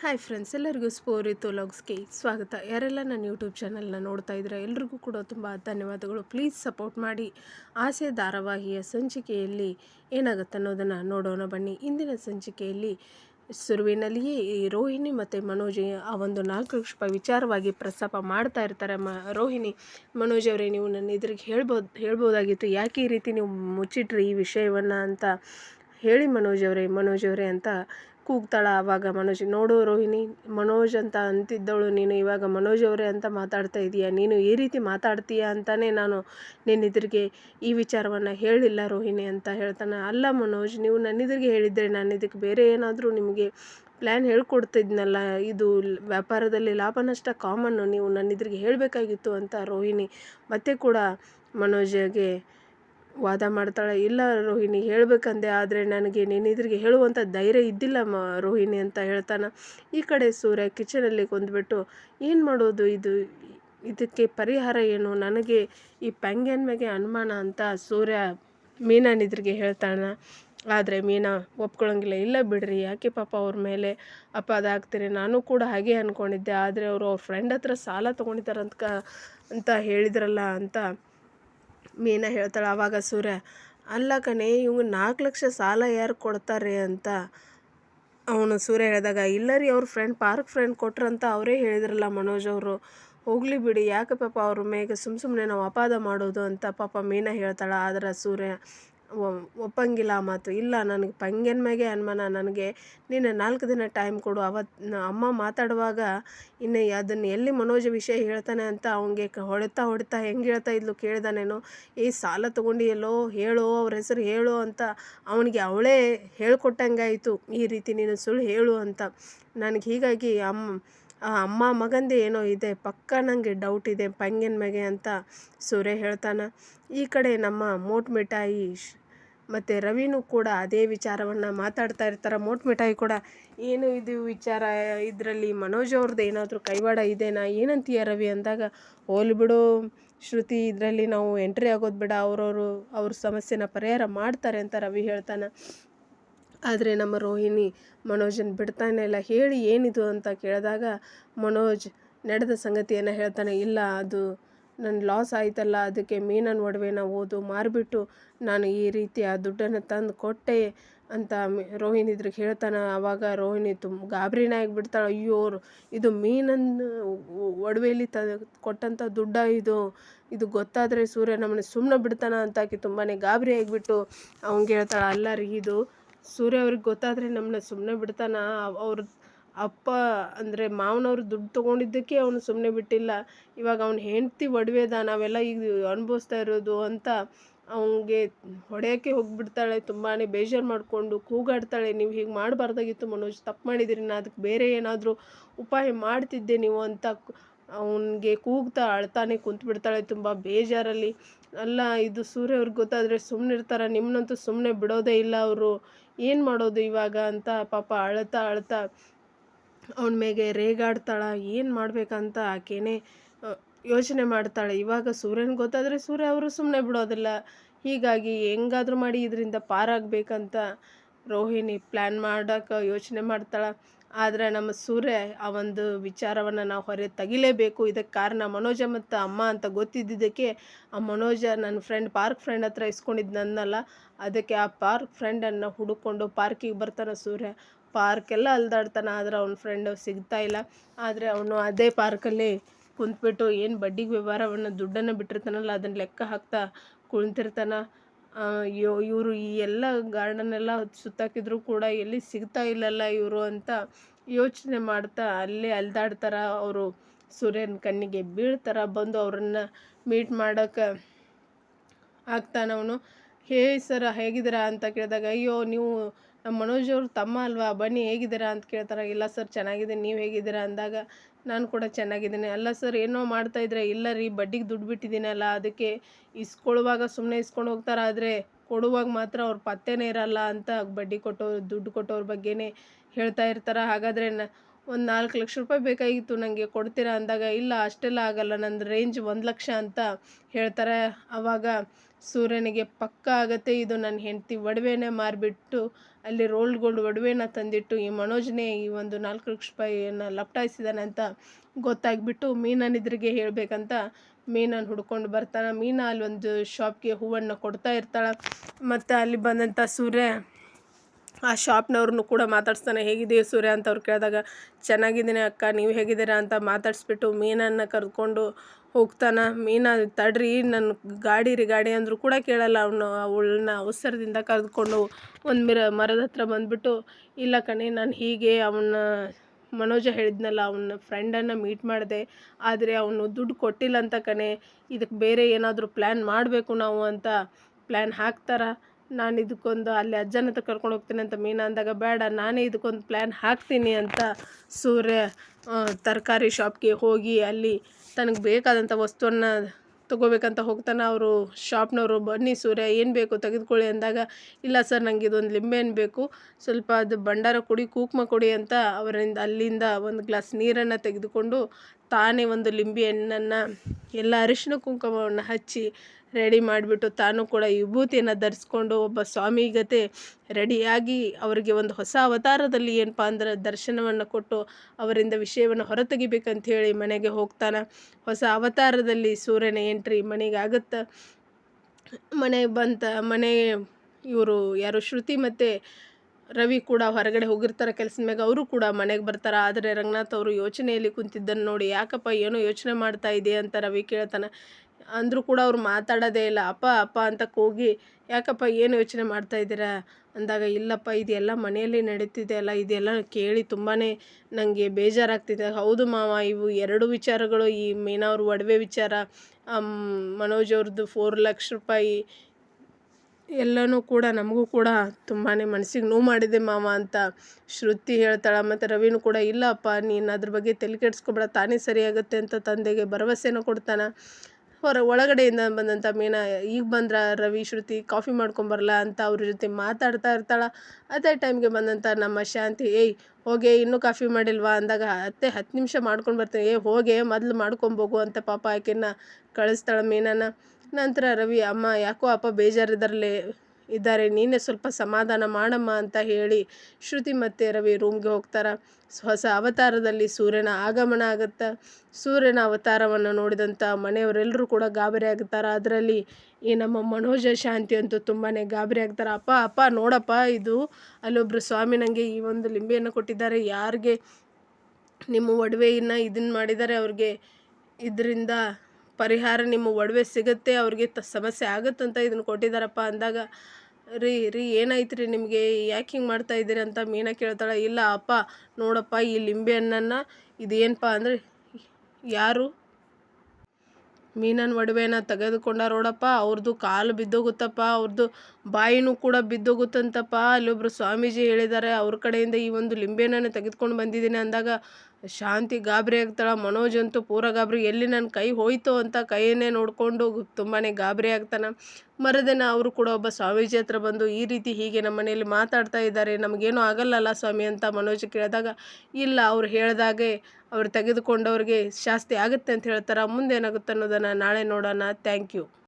Hi friends ಎಲ್ಲರಿಗೂ ಸ್ಪೋರಿ ತೋಲಾಗ್ಸ್ಗೆ ಸ್ವಾಗತ. ಯಾರೆಲ್ಲ ನನ್ನ ಯೂಟ್ಯೂಬ್ ಚಾನಲ್ನ ನೋಡ್ತಾ ಇದ್ದೀರಾ, ಎಲ್ರಿಗೂ ಕೂಡ ತುಂಬ ಧನ್ಯವಾದಗಳು. ಪ್ಲೀಸ್ ಸಪೋರ್ಟ್ ಮಾಡಿ. ಆಸೆ ಧಾರಾವಾಹಿಯ ಸಂಚಿಕೆಯಲ್ಲಿ ಏನಾಗುತ್ತೆ ಅನ್ನೋದನ್ನು ನೋಡೋಣ ಬನ್ನಿ. ಇಂದಿನ ಸಂಚಿಕೆಯಲ್ಲಿ ಸುರುವಿನಲ್ಲಿಯೇ ಈ ರೋಹಿಣಿ ಮತ್ತು ಮನೋಜ್ ಆ ಒಂದು ನಾಲ್ಕು ರೂಪಾಯಿ ವಿಚಾರವಾಗಿ ಪ್ರಸ್ತಾಪ ಮಾಡ್ತಾ ಇರ್ತಾರೆ. ಮ, ರೋಹಿಣಿ, ಮನೋಜ್ ಅವರೇ, ನೀವು ನನ್ನ ಎದುರಿಗೆ ಹೇಳ್ಬೋದು, ಹೇಳ್ಬೋದಾಗಿತ್ತು. ಯಾಕೆ ಈ ರೀತಿ ನೀವು ಮುಚ್ಚಿಟ್ರಿ ಈ ವಿಷಯವನ್ನು ಅಂತ ಹೇಳಿ ಮನೋಜ್ ಅವರೇ ಮನೋಜ್ ಅವರೇ ಅಂತ ಕೂಗ್ತಾಳ ಆವಾಗ ಮನೋಜ್. ನೋಡು ರೋಹಿಣಿ, ಮನೋಜ್ ಅಂತ ಅಂತಿದ್ದವಳು ನೀನು. ಇವಾಗ ಮನೋಜ್ ಅವರೇ ಅಂತ ಮಾತಾಡ್ತಾ ಇದೀಯ? ನೀನು ಈ ರೀತಿ ಮಾತಾಡ್ತೀಯ ಅಂತಾನೆ ನಾನು ನಿನ್ನೆದುರಿಗೆ ಈ ವಿಚಾರವನ್ನು ಹೇಳಿಲ್ಲ ರೋಹಿಣಿ ಅಂತ ಹೇಳ್ತಾನೆ. ಅಲ್ಲ ಮನೋಜ್, ನೀವು ನನ್ನೆದುರಿಗೆ ಹೇಳಿದರೆ ನಾನು ಇದಕ್ಕೆ ಬೇರೆ ಏನಾದರೂ ನಿಮಗೆ ಪ್ಲ್ಯಾನ್ ಹೇಳ್ಕೊಡ್ತಿದ್ನಲ್ಲ? ಇದು ವ್ಯಾಪಾರದಲ್ಲಿ ಲಾಭ ನಷ್ಟ ಕಾಮನ್ನು ನೀವು ನನ್ನೆದುರಿಗೆ ಹೇಳಬೇಕಾಗಿತ್ತು ಅಂತ ರೋಹಿಣಿ ಮತ್ತೆ ಕೂಡ ಮನೋಜ್ಗೆ ವಾದ ಮಾಡ್ತಾಳೆ, ಇಲ್ಲ ರೋಹಿಣಿ, ಹೇಳಬೇಕಂದೆ, ಆದರೆ ನನಗೆ ನಿನ್ನೆದುರಿಗೆ ಹೇಳುವಂಥ ಧೈರ್ಯ ಇದ್ದಿಲ್ಲ ಮ, ರೋಹಿಣಿ ಅಂತ ಹೇಳ್ತಾನೆ. ಈ ಕಡೆ ಸೂರ್ಯ ಕಿಚನಲ್ಲಿ ಕುಂದ್ಬಿಟ್ಟು, ಏನು ಮಾಡೋದು ಇದು? ಇದಕ್ಕೆ ಪರಿಹಾರ ಏನು? ನನಗೆ ಈ ಪೆಂಗ್ಯನ್ ಮ್ಯಾಗೆ ಅನುಮಾನ ಅಂತ ಸೂರ್ಯ ಮೀನಾ ನಿದ್ರಿಗೆ ಹೇಳ್ತಾನೆ. ಆದರೆ ಮೀನಾ ಒಪ್ಕೊಳ್ಳೋಂಗಿಲ್ಲ ಇಲ್ಲ ಬಿಡ್ರಿ, ಯಾಕೆ ಪಾಪ ಅವ್ರ ಮೇಲೆ ಅಪ್ಪ ಅದಾಗ್ತೀರಿ ನಾನು ಕೂಡ ಹಾಗೆ ಅಂದ್ಕೊಂಡಿದ್ದೆ ಆದರೆ ಅವರು ಅವ್ರ ಫ್ರೆಂಡ್ ಹತ್ರ ಸಾಲ ತೊಗೊಂಡಿದ್ದಾರಂತ ಅಂತ ಹೇಳಿದ್ರಲ್ಲ ಅಂತ ಮೀನಾ ಹೇಳ್ತಾಳೆ ಆವಾಗ ಸೂರ್ಯ, ಅಲ್ಲ ಕಣೆ ಇವ್ಗೆ ನಾಲ್ಕು ಲಕ್ಷ ಸಾಲ ಯಾರು ಕೊಡ್ತಾರೆ ಅಂತ? ಅವನು ಸೂರ್ಯ ಹೇಳಿದಾಗ, ಇಲ್ಲ ರೀ, ಅವ್ರ ಫ್ರೆಂಡ್ ಪಾರ್ಕ್ ಫ್ರೆಂಡ್ ಕೊಟ್ರಂತ ಅವರೇ ಹೇಳಿದ್ರಲ್ಲ ಮನೋಜ್ ಅವರು. ಹೋಗ್ಲಿ ಬಿಡಿ, ಯಾಕೆ ಪಾಪ ಅವ್ರ ಮೇಗ ಸುಮ್ಮ ಸುಮ್ಮನೆ ನಾವು ಅಪಾದ ಮಾಡೋದು? ಅಂತ ಪಾಪ ಮೀನಾ ಹೇಳ್ತಾಳೆ, ಆದ್ರೆ ಸೂರ್ಯ ಒಪ್ಪಂಗಿಲ್ಲ ಆ ಮಾತು. ಇಲ್ಲ, ನನಗೆ ಪಂಗ್ಯನ ಮ್ಯಾಗೆ ಅನುಮಾನ. ನನಗೆ ನೀನು ನಾಲ್ಕು ದಿನ ಟೈಮ್ ಕೊಡು. ಅವತ್ತು ಅಮ್ಮ ಮಾತಾಡುವಾಗ ಇನ್ನು ಅದನ್ನು ಎಲ್ಲಿ ಮನೋಜ ವಿಷಯ ಹೇಳ್ತಾನೆ ಅಂತ ಅವನಿಗೆ ಹೊಡೆತಾ ಹೊಡೆತಾ ಹೆಂಗೆ ಹೇಳ್ತಾ ಇದ್ಲು ಕೇಳ್ದಾನೇನೋ. ಏ, ಸಾಲ ತೊಗೊಂಡು ಎಲ್ಲೋ ಹೇಳೋ, ಅವ್ರ ಹೆಸರು ಹೇಳು ಅಂತ ಅವನಿಗೆ ಅವಳೇ ಹೇಳ್ಕೊಟ್ಟಂಗಾಯಿತು. ಈ ರೀತಿ ನೀನು ಸುಳ್ಳು ಹೇಳು ಅಂತ. ನನಗೆ ಹೀಗಾಗಿ ಅಮ್ಮ ಅಮ್ಮ ಮಗಂದು ಏನೋ ಇದೆ, ಪಕ್ಕ ನನಗೆ ಡೌಟ್ ಇದೆ, ಪಂಗಿನ ಮ್ಯಾಗೆ ಅಂತ ಸೂರ್ಯ ಹೇಳ್ತಾನೆ. ಈ ಕಡೆ ನಮ್ಮ ಮೋಟ್ ಮಿಠಾಯಿ ಮತ್ತು ರವಿನೂ ಕೂಡ ಅದೇ ವಿಚಾರವನ್ನು ಮಾತಾಡ್ತಾ ಇರ್ತಾರೆ. ಮೋಟ್ ಮಿಠಾಯಿ ಕೂಡ ಏನು ಇದು ವಿಚಾರ ಇದರಲ್ಲಿ ಮನೋಜ್ ಅವ್ರದ್ದು ಏನಾದರೂ ಕೈವಾಡ ಇದೆನಾ? ಏನಂತೀಯ ರವಿ ಅಂದಾಗ, ಹೋಲ್ ಬಿಡು ಶ್ರುತಿ ಇದರಲ್ಲಿ ನಾವು ಎಂಟ್ರಿ ಆಗೋದು ಬೇಡ, ಅವರವರು ಅವ್ರ ಸಮಸ್ಯೆನ ಪರಿಹಾರ ಮಾಡ್ತಾರೆ ಅಂತ ರವಿ ಹೇಳ್ತಾನೆ. ಆದರೆ ನಮ್ಮ ರೋಹಿಣಿ ಮನೋಜನ್ ಬಿಡ್ತಾನೆ ಇಲ್ಲ. ಹೇಳಿ ಏನಿದು ಅಂತ ಕೇಳಿದಾಗ ಮನೋಜ್ ನಡೆದ ಸಂಗತಿಯನ್ನು ಹೇಳ್ತಾನೆ, ಇಲ್ಲ, ಅದು ನನ್ನ ಲಾಸ್ ಆಯ್ತಲ್ಲ, ಅದಕ್ಕೆ ಮೀನನ ಒಡವೆನ ಓದು, ಮಾರಿಬಿಟ್ಟು ನಾನು ಈ ರೀತಿ ಆ ದುಡ್ಡನ್ನು ತಂದು ಕೊಟ್ಟೆ ಅಂತ ರೋಹಿಣಿ ಇದ್ರಿಗೆ ಹೇಳ್ತಾನೆ. ಆವಾಗ ರೋಹಿಣಿ ತುಂಬ ಗಾಬರಿನ ಆಗಿಬಿಡ್ತಾಳೆ. ಅಯ್ಯೋ, ಇದು ಮೀನನ್ನು ಒಡವೆಯಲ್ಲಿ ತ ಕೊಟ್ಟಂಥ ದುಡ್ಡ ಇದು? ಇದು ಗೊತ್ತಾದರೆ ಸೂರ್ಯ ನಮ್ಮನ್ನ ಸುಮ್ಮನೆ ಬಿಡ್ತಾನ ಅಂತ ತುಂಬಾ ಗಾಬರಿ ಆಗಿಬಿಟ್ಟು ಅವ್ನಿಗೆ ಹೇಳ್ತಾಳೆ. ಅಲ್ಲ ರೀ, ಇದು ಸೂರ್ಯ ಅವ್ರಿಗೆ ಗೊತ್ತಾದರೆ ನಮ್ಮನ್ನ ಸುಮ್ಮನೆ ಬಿಡ್ತಾನ? ಅವ್- ಅವ್ರ ಅಪ್ಪ ಅಂದರೆ ಮಾವನವ್ರು ದುಡ್ಡು ತೊಗೊಂಡಿದ್ದಕ್ಕೆ ಅವನು ಸುಮ್ಮನೆ ಬಿಟ್ಟಿಲ್ಲ. ಇವಾಗ ಅವ್ನ ಹೆಂಡ್ತಿ ಒಡವೆದ? ನಾವೆಲ್ಲ ಈಗ ಅನುಭವಿಸ್ತಾ ಇರೋದು ಅಂತ ಅವನಿಗೆ ಹೊಡೆಯೋಕ್ಕೆ ಹೋಗಿಬಿಡ್ತಾಳೆ ತುಂಬಾ ಬೇಜಾರು ಮಾಡಿಕೊಂಡು ಕೂಗಾಡ್ತಾಳೆ. ನೀವು ಹೀಗೆ ಮಾಡಬಾರ್ದಾಗಿತ್ತು ಮನೋಜ್, ತಪ್ಪು ಮಾಡಿದಿರಿ, ನಾ ಅದಕ್ಕೆ ಬೇರೆ ಏನಾದರೂ ಉಪಾಯ ಮಾಡ್ತಿದ್ದೆ ನೀವು ಅಂತ ಅವನಿಗೆ ಕೂಗ್ತಾ ಅಳ್ತಾನೆ ಕುಂತ್ಬಿಡ್ತಾಳೆ ತುಂಬ ಬೇಜಾರಲ್ಲಿ. ಅಲ್ಲ, ಇದು ಸೂರ್ಯ ಅವ್ರಿಗೆ ಗೊತ್ತಾದರೆ ಸುಮ್ಮನೆ ಇರ್ತಾರೆ ನಿಮ್ಮನ್ನಂತೂ ಸುಮ್ಮನೆ ಬಿಡೋದೇ ಇಲ್ಲ ಅವರು. ಏನು ಮಾಡೋದು ಇವಾಗ ಅಂತ ಪಾಪ ಅಳ್ತಾ ಅಳ್ತಾ ಅವನ ಮೇಲೆ ರೇಗಾಡ್ತಾಳ, ಏನು ಮಾಡ್ಬೇಕಂತ ಆಕೆನೇ ಯೋಚನೆ ಮಾಡ್ತಾಳೆ. ಇವಾಗ ಸೂರ್ಯನ ಗೊತ್ತಾದರೆ ಸೂರ್ಯ ಅವರು ಸುಮ್ಮನೆ ಬಿಡೋದಿಲ್ಲ. ಹೀಗಾಗಿ ಹೆಂಗಾದ್ರೂ ಮಾಡಿ ಇದರಿಂದ ಪಾರಾಗಬೇಕಂತ ರೋಹಿಣಿ ಪ್ಲ್ಯಾನ್ ಮಾಡೋಕೆ ಯೋಚನೆ ಮಾಡ್ತಾಳೆ. ಆದರೆ ನಮ್ಮ ಸೂರ್ಯ ಆ ಒಂದು ವಿಚಾರವನ್ನು ನಾವು ಹೊರೆ ತೆಗಿಲೇಬೇಕು. ಇದಕ್ಕೆ ಕಾರಣ ಮನೋಜ ಮತ್ತು ಅಮ್ಮ ಅಂತ ಗೊತ್ತಿದ್ದಿದ್ದಕ್ಕೆ ಆ ಮನೋಜ ನನ್ನ ಫ್ರೆಂಡ್ ಪಾರ್ಕ್ ಫ್ರೆಂಡ್ ಹತ್ರ ಇಸ್ಕೊಂಡಿದ್ದು ಇಸ್ಕೊಂಡಿದ್ನಲ್ಲ ಅದಕ್ಕೆ ಆ ಪಾರ್ಕ್ ಫ್ರೆಂಡನ್ನು ಹುಡುಕೊಂಡು ಪಾರ್ಕಿಗೆ ಬರ್ತಾನೆ ಸೂರ್ಯ. ಪಾರ್ಕೆಲ್ಲ ಅಲ್ದಾಡ್ತಾನೆ, ಆದರೆ ಅವ್ನ ಫ್ರೆಂಡು ಸಿಗ್ತಾ ಇಲ್ಲ. ಆದರೆ ಅವನು ಅದೇ ಪಾರ್ಕಲ್ಲಿ ಕುಂತ್ಬಿಟ್ಟು ಏನು ಬಡ್ಡಿಗೆ ವ್ಯವಹಾರವನ್ನು ದುಡ್ಡನ್ನು ಬಿಟ್ಟಿರ್ತಾನಲ್ಲ, ಅದನ್ನು ಲೆಕ್ಕ ಹಾಕ್ತಾ ಕುಳಿತಿರ್ತಾನ ಇವರು ಈ ಎಲ್ಲ ಗಾರ್ಡನ್ನೆಲ್ಲ ಸುತ್ತಾಕಿದ್ರು ಕೂಡ ಎಲ್ಲಿ ಸಿಗ್ತಾ ಇಲ್ಲಲ್ಲ ಇವರು ಅಂತ ಯೋಚನೆ ಮಾಡ್ತಾ ಅಲ್ಲೇ ಅಲ್ದಾಡ್ತಾರ ಅವರು. ಸೂರ್ಯನ ಕಣ್ಣಿಗೆ ಬೀಳ್ತಾರ, ಬಂದು ಅವ್ರನ್ನ ಮೀಟ್ ಮಾಡೋಕೆ ಆಗ್ತಾನವನು ಹೇ ಸರ್, ಹೇಗಿದ್ದೀರಾ ಅಂತ ಕೇಳಿದಾಗ, ಅಯ್ಯೋ, ನೀವು ನಮ್ಮ ಮನೋಜ್ ಅವ್ರ ತಮ್ಮ ಅಲ್ವಾ? ಬನ್ನಿ, ಹೇಗಿದ್ದೀರಾ ಅಂತ ಕೇಳ್ತಾರೆ, ಇಲ್ಲ ಸರ್, ಚೆನ್ನಾಗಿದ್ದೀನಿ, ನೀವು ಹೇಗಿದ್ದೀರಾ ಅಂದಾಗ ನಾನು ಕೂಡ ಚೆನ್ನಾಗಿದ್ದೀನಿ. ಅಲ್ಲ ಸರ್ ಏನೋ ಮಾಡ್ತಾಯಿದ್ರೆ ಇಲ್ಲ ರೀ, ಬಡ್ಡಿಗೆ ದುಡ್ಡು ಬಿಟ್ಟಿದ್ದೀನಲ್ಲ, ಅದಕ್ಕೆ ಇಸ್ಕೊಳ್ಳುವಾಗ ಸುಮ್ಮನೆ ಇಸ್ಕೊಂಡು ಹೋಗ್ತಾರೆ, ಆದರೆ ಕೊಡುವಾಗ ಮಾತ್ರ ಅವ್ರ ಪತ್ತೆನೇ ಇರಲ್ಲ ಅಂತ ಬಡ್ಡಿ ಕೊಟ್ಟೋ ದುಡ್ಡು ಕೊಟ್ಟೋರ ಬಗ್ಗೆನೇ ಹೇಳ್ತಾ ಇರ್ತಾರೆ. ಹಾಗಾದರೆ ನ ಒಂದು ನಾಲ್ಕು ಲಕ್ಷ ರೂಪಾಯಿ ಬೇಕಾಗಿತ್ತು ನನಗೆ ಕೊಡ್ತೀರಾ ಅಂದಾಗ, ಇಲ್ಲ, ಅಷ್ಟೆಲ್ಲ ಆಗಲ್ಲ, ನಂದು ರೇಂಜ್ ಒಂದು ಲಕ್ಷ ಅಂತ ಹೇಳ್ತಾರೆ. ಆವಾಗ ಸೂರ್ಯನಿಗೆ ಪಕ್ಕ ಆಗತ್ತೆ ಇದು ನನ್ನ ಹೆಂಡತಿ ಒಡವೆನೇ ಮಾರಿಬಿಟ್ಟು ಅಲ್ಲಿ ರೋಲ್ಡ್ ಗೋಲ್ಡ್ ಒಡವೆನ ತಂದಿಟ್ಟು ಈ ಮನೋಜ್ನೇ ಈ ಒಂದು ನಾಲ್ಕು ಲಕ್ಷ ರೂಪಾಯಿಯನ್ನು ಲಪ್ಟಾಯಿಸಿದಾನೆ ಅಂತ ಗೊತ್ತಾಗ್ಬಿಟ್ಟು ಮೀನನಿದ್ರಿಗೆ ಹೇಳಬೇಕಂತ ಮೀನನ್ನು ಹುಡ್ಕೊಂಡು ಬರ್ತಾನೆ. ಮೀನ ಅಲ್ಲಿ ಒಂದು ಶಾಪ್ಗೆ ಹೂವನ್ನು ಕೊಡ್ತಾ ಇರ್ತಾಳೆ. ಮತ್ತು ಅಲ್ಲಿ ಬಂದಂಥ ಸೂರ್ಯ ಆ ಶಾಪ್ನವ್ರನ್ನು ಕೂಡ ಮಾತಾಡಿಸ್ತಾನೆ ಹೇಗಿದೆ ಸೂರ್ಯ? ಅಂತ ಅವ್ರು ಕೇಳಿದಾಗ, ಚೆನ್ನಾಗಿದ್ದೀನಿ ಅಕ್ಕ, ನೀವು ಹೇಗಿದ್ದೀರಾ? ಅಂತ ಮಾತಾಡಿಸ್ಬಿಟ್ಟು ಮೀನನ್ನು ಕರೆದುಕೊಂಡು ಹೋಗ್ತಾನೆ. ಮೀನ, ತಡ್ರಿ ನನ್ನ ಗಾಡಿ ರೀ, ಗಾಡಿ ಅಂದರೂ ಕೂಡ ಕೇಳಲ್ಲ. ಅವನು ಅವಳನ್ನ ಅವಸರದಿಂದ ಕರೆದುಕೊಂಡು ಒಂದು ಮಿರ, ಮರದ ಹತ್ರ ಬಂದುಬಿಟ್ಟು, ಇಲ್ಲ ಕಣೆ, ನಾನು ಹೀಗೆ ಅವನ, ಮನೋಜ ಹೇಳಿದ್ನಲ್ಲ, ಅವನ ಫ್ರೆಂಡನ್ನು ಮೀಟ್ ಮಾಡಿದೆ, ಆದರೆ ಅವನು ದುಡ್ಡು ಕೊಟ್ಟಿಲ್ಲ ಅಂತ ಕಣೆ ಇದಕ್ಕೆ ಬೇರೆ ಏನಾದರೂ ಪ್ಲ್ಯಾನ್ ಮಾಡಬೇಕು ನಾವು ಅಂತ ಪ್ಲ್ಯಾನ್ ಹಾಕ್ತಾರ? ನಾನು ಇದಕ್ಕೊಂದು ಅಲ್ಲಿ ಅಜ್ಜನ ಹತ್ರ ಕರ್ಕೊಂಡು ಹೋಗ್ತೀನಿ ಅಂತ ಮೀನಾ ಅಂದಾಗ, ಬೇಡ, ನಾನೇ ಇದಕ್ಕೊಂದು ಪ್ಲ್ಯಾನ್ ಹಾಕ್ತೀನಿ ಅಂತ ಸೂರ್ಯ ತರಕಾರಿ ಶಾಪ್ಗೆ ಹೋಗಿ ಅಲ್ಲಿ ತನಗೆ ಬೇಕಾದಂಥ ವಸ್ತುವನ್ನು ತೊಗೋಬೇಕಂತ ಹೋಗ್ತಾನೆ. ಅವರು ಶಾಪ್ನವರು ಬನ್ನಿ ಸೂರ್ಯ, ಏನು ಬೇಕು ತೆಗೆದುಕೊಳ್ಳಿ ಅಂದಾಗ, ಇಲ್ಲ ಸರ್ ನನಗೆ ಇದೊಂದು ಲಿಂಬೆಹಣ್ಣು ಬೇಕು. ಸ್ವಲ್ಪ ಅದು ಭಂಡಾರ ಕೊಡಿ, ಕೂಕ್ಮ ಕೊಡಿ ಅಂತ ಅವರಿಂದ, ಅಲ್ಲಿಂದ ಒಂದು ಗ್ಲಾಸ್ ನೀರನ್ನು ತೆಗೆದುಕೊಂಡು ತಾನೇ ಒಂದು ಲಿಂಬೆ ಹಣ್ಣನ್ನು, ಎಲ್ಲ ಅರಿಶಿನ ಕುಂಕುಮವನ್ನು ಹಚ್ಚಿ ರೆಡಿ ಮಾಡಿಬಿಟ್ಟು ತಾನು ಕೂಡ ವಿಭೂತಿಯನ್ನು ಧರಿಸ್ಕೊಂಡು ಒಬ್ಬ ಸ್ವಾಮಿ ಗತೆ ರೆಡಿಯಾಗಿ ಅವರಿಗೆ ಒಂದು ಹೊಸ ಅವತಾರದಲ್ಲಿ ಏನಪ್ಪ ಅಂದ್ರೆ ದರ್ಶನವನ್ನು ಕೊಟ್ಟು ಅವರಿಂದ ವಿಷಯವನ್ನು ಹೊರತೆಗಿಬೇಕಂತ ಹೇಳಿ ಮನೆಗೆ ಹೋಗ್ತಾನೆ. ಹೊಸ ಅವತಾರದಲ್ಲಿ ಸೂರ್ಯನ ಎಂಟ್ರಿ ಮನೆಗೆ ಆಗುತ್ತೆ. ಮನೆಗೆ ಬಂತ, ಮನೆ ಇವರು ಯಾರು ಶ್ರುತಿ ಮತ್ತು ರವಿ ಕೂಡ ಹೊರಗಡೆ ಹೋಗಿರ್ತಾರೆ ಕೆಲಸದ ಮ್ಯಾಗ, ಅವರು ಕೂಡ ಮನೆಗೆ ಬರ್ತಾರೆ. ಆದರೆ ರಂಗನಾಥ್ ಅವರು ಯೋಚನೆಯಲ್ಲಿ ಕುಂತಿದ್ದನ್ನು ನೋಡಿ, ಯಾಕಪ್ಪ, ಏನೋ ಯೋಚನೆ ಮಾಡ್ತಾ ಇದೆ ಅಂತ ರವಿ ಕೇಳ್ತಾನೆ. ಅಂದರೂ ಕೂಡ ಅವ್ರು ಮಾತಾಡೋದೇ ಇಲ್ಲ, ಅಪ್ಪ ಅಪ್ಪ ಅಂತ ಕೂಗಿ, ಯಾಕಪ್ಪ ಏನು ಯೋಚನೆ ಮಾಡ್ತಾ ಇದ್ದೀರಾ? ಅಂದಾಗ, ಇಲ್ಲಪ್ಪ, ಇದೆಲ್ಲ ಮನೆಯಲ್ಲಿ ನಡೀತಿದೆ ಅಲ್ಲ, ಇದೆಲ್ಲ ಕೇಳಿ ತುಂಬಾ ನನಗೆ ಬೇಜಾರಾಗ್ತಿದೆ. ಹೌದು ಮಾವ, ಇವು ಎರಡು ವಿಚಾರಗಳು, ಈ ಮೀನವ್ರ ಒಡವೆ ವಿಚಾರ ಮನೋಜ್ ಅವ್ರದ್ದು ಫೋರ್ ಲಕ್ಷ ರೂಪಾಯಿ, ಎಲ್ಲನೂ ಕೂಡ ನಮಗೂ ಕೂಡ ತುಂಬಾ ಮನಸ್ಸಿಗೆ ನೋವು ಮಾಡಿದೆ ಮಾವ ಅಂತ ಶ್ರುತಿ ಹೇಳ್ತಾಳೆ. ಮತ್ತು ರವಿನೂ ಕೂಡ, ಇಲ್ಲಪ್ಪ, ನೀನು ಅದ್ರ ಬಗ್ಗೆ ತಲೆ ಕೆಡಿಸ್ಕೊಬೇಡ, ತಾನೇ ಸರಿಯಾಗುತ್ತೆ ಅಂತ ತಂದೆಗೆ ಭರವಸೆನ ಕೊಡ್ತಾನೆ. ಹೊರ ಒಳಗಡೆಯಿಂದ ಬಂದಂಥ ಮೀನಾ, ಈಗ ಬಂದ್ರ ರವಿ, ಶ್ರುತಿ ಕಾಫಿ ಮಾಡ್ಕೊಂಬರಲ್ಲ ಅಂತ ಅವ್ರ ಜೊತೆ ಮಾತಾಡ್ತಾ ಇರ್ತಾಳೆ. ಅದೇ ಟೈಮ್ಗೆ ಬಂದಂಥ ನಮ್ಮ ಶಾಂತಿ, ಏಯ್, ಹೋಗೆ, ಇನ್ನೂ ಕಾಫಿ ಮಾಡಿಲ್ವಾ? ಅಂದಾಗ, ಅತ್ತೆ, ಹತ್ತು ನಿಮಿಷ ಮಾಡ್ಕೊಂಡು ಬರ್ತೀನಿ. ಏ, ಹೋಗೆ, ಮೊದಲು ಮಾಡ್ಕೊಂಬೋಗು ಅಂತ ಪಾಪ ಆಕೆನ ಕಳಿಸ್ತಾಳೆ ಮೀನನ್ನು. ನಂತರ ರವಿ, ಅಮ್ಮ, ಯಾಕೋ ಅಪ್ಪ ಬೇಜಾರಿದ್ದರಲ್ಲೇ ಇದ್ದಾರೆ. ನೀನೇ ಸ್ವಲ್ಪ ಸಮಾಧಾನ ಮಾಡಮ್ಮ ಅಂತ ಹೇಳಿ ಶ್ರುತಿ ಮತ್ತು ರವಿ ರೂಮ್ಗೆ ಹೋಗ್ತಾರೆ? ಹೊಸ ಅವತಾರದಲ್ಲಿ ಸೂರ್ಯನ ಆಗಮನ ಆಗುತ್ತೆ. ಸೂರ್ಯನ ಅವತಾರವನ್ನು ನೋಡಿದಂಥ ಮನೆಯವರೆಲ್ಲರೂ ಕೂಡ ಗಾಬರಿ ಆಗ್ತಾರೆ? ಅದರಲ್ಲಿ ಈ ನಮ್ಮ ಮನೋಜ ಶಾಂತಿ ಅಂತೂ ತುಂಬಾ ಗಾಬರಿ ಆಗ್ತಾರೆ? ಅಪ್ಪ ಅಪ್ಪ, ನೋಡಪ್ಪ, ಇದು ಅಲ್ಲೊಬ್ಬರು ಸ್ವಾಮಿ ನನಗೆ ಈ ಒಂದು ಲಿಂಬೆಯನ್ನು ಕೊಟ್ಟಿದ್ದಾರೆ. ಯಾರಿಗೆ ನಿಮ್ಮ ಒಡವೆಯನ್ನು ಇದನ್ನು ಮಾಡಿದ್ದಾರೆ ಅವ್ರಿಗೆ? ಇದರಿಂದ ಪರಿಹಾರ ನಿಮ್ಮ ಒಡವೆ ಸಿಗುತ್ತೆ, ಅವ್ರಿಗೆ ತ ಸಮಸ್ಯೆ ಆಗುತ್ತಂತ ಇದನ್ನು ಕೊಟ್ಟಿದ್ದಾರಪ್ಪ ಅಂದಾಗ, ರೀ ರೀ ಏನಾಯ್ತು ರೀ ನಿಮಗೆ? ಯಾಕೆ ಹಿಂಗೆ ಮಾಡ್ತಾ ಇದ್ದೀರಿ ಅಂತ ಮೀನಾ ಕೇಳ್ತಾಳೆ, ಇಲ್ಲ ಅಪ್ಪ, ನೋಡಪ್ಪ ಈ ಲಿಂಬೆ ಹಣ್ಣನ್ನು ಇದೇನಪ್ಪ ಅಂದರೆ ಯಾರು? ಮೀನನ ಒಡವೆನ ತೆಗೆದುಕೊಂಡ ನೋಡಪ್ಪ ಅವ್ರದ್ದು ಕಾಲು ಬಿದ್ದೋಗುತ್ತಪ್ಪ ಅವ್ರದ್ದು ಬಾಯಿನೂ ಕೂಡ ಬಿದ್ದೋಗುತ್ತಂತಪ್ಪ. ಅಲ್ಲೊಬ್ರು ಸ್ವಾಮೀಜಿ ಹೇಳಿದ್ದಾರೆ, ಅವ್ರ ಕಡೆಯಿಂದ ಈ ಒಂದು ಲಿಂಬೆನನ್ನು ತೆಗೆದುಕೊಂಡು ಬಂದಿದ್ದೀನಿ ಅಂದಾಗ, ಶಾಂತಿ ಗಾಬರಿ ಆಗ್ತಾಳೆ, ಮನೋಜ್ ಅಂತೂ ಪೂರ ಗಾಬರಿ, ಎಲ್ಲಿ ನನ್ನ ಕೈ ಹೋಯಿತು ಅಂತ ಕೈಯನ್ನೇ ನೋಡಿಕೊಂಡು ತುಂಬಾ ಗಾಬರಿ ಆಗ್ತಾನೆ. ಮರುದಿನ ಅವರು ಕೂಡ ಒಬ್ಬ ಸ್ವಾಮೀಜಿ ಹತ್ರ ಬಂದು, ಈ ರೀತಿ ಹೀಗೆ ನಮ್ಮ ಮನೆಯಲ್ಲಿ ಮಾತಾಡ್ತಾ ಇದ್ದಾರೆ, ನಮಗೇನೂ ಆಗಲ್ಲಲ್ಲ ಸ್ವಾಮಿ ಅಂತ ಮನೋಜ್ ಕೇಳಿದಾಗ, ಇಲ್ಲ, ಅವ್ರು ಹೇಳಿದಾಗೆ, ಅವ್ರು ತೆಗೆದುಕೊಂಡವ್ರಿಗೆ ಶಾಸ್ತಿ ಆಗುತ್ತೆ ಅಂತ ಹೇಳ್ತಾರೆ, ಮುಂದೇನಾಗುತ್ತೆ ಅನ್ನೋದನ್ನು ನಾಳೆ ನೋಡೋಣ. Thank you.